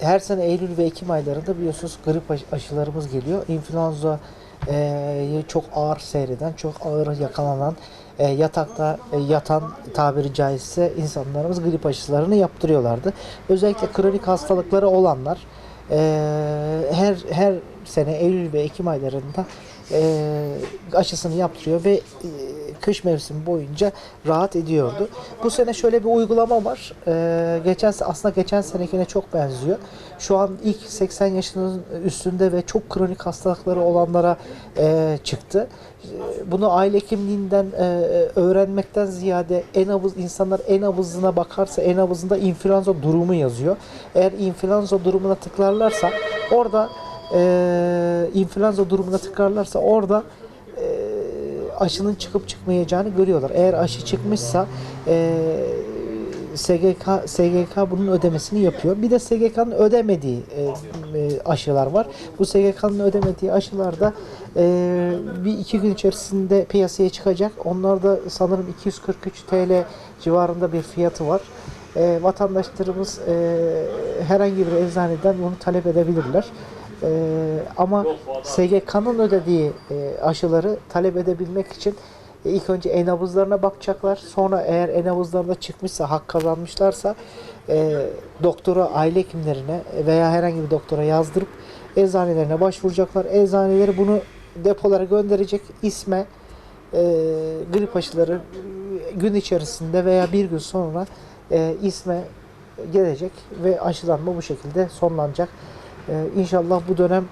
her sene Eylül ve Ekim aylarında biliyorsunuz grip aşı- aşılarımız geliyor. İnfluenza e, çok ağır seyreden, çok ağır yakalanan, e, yatakta e, yatan tabiri caizse insanlarımız grip aşılarını yaptırıyorlardı. Özellikle kronik hastalıkları olanlar e, her her sene Eylül ve Ekim aylarında e, aşısını yaptırıyor ve e, kış mevsimi boyunca rahat ediyordu. Bu sene şöyle bir uygulama var. E, geçen aslında geçen senekine çok benziyor. Şu an ilk 80 yaşının üstünde ve çok kronik hastalıkları olanlara e, çıktı. E, Bunu aile hekimliğinden e, öğrenmekten ziyade en abız insanlar en abızına bakarsa en abızında influenza durumu yazıyor. Eğer influenza durumuna tıklarlarsa orada e, influenza durumuna tıklarlarsa orada e, aşının çıkıp çıkmayacağını görüyorlar. Eğer aşı çıkmışsa e, SGK SGK bunun ödemesini yapıyor. Bir de SGK'nın ödemediği e, e, aşılar var. Bu SGK'nın ödemediği aşılar da e, bir iki gün içerisinde piyasaya çıkacak. Onlar da sanırım 243 TL civarında bir fiyatı var. E, vatandaşlarımız e, herhangi bir eczaneden bunu talep edebilirler. E, ama SGK'nın ödediği e, aşıları talep edebilmek için e, ilk önce e-nabızlarına bakacaklar. Sonra eğer e-nabızlarında çıkmışsa, hak kazanmışlarsa e, doktora, aile hekimlerine veya herhangi bir doktora yazdırıp eczanelerine başvuracaklar. Eczaneleri bunu depolara gönderecek. İsme e, grip aşıları gün içerisinde veya bir gün sonra e, isme gelecek ve aşılanma bu şekilde sonlanacak. E, inşallah bu dönem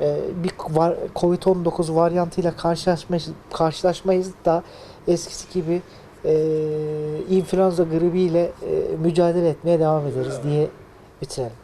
e, bir var, Covid-19 varyantıyla karşılaşmayız, karşılaşmayız da eskisi gibi e, influenza gribiyle e, mücadele etmeye devam ederiz diye bitirelim.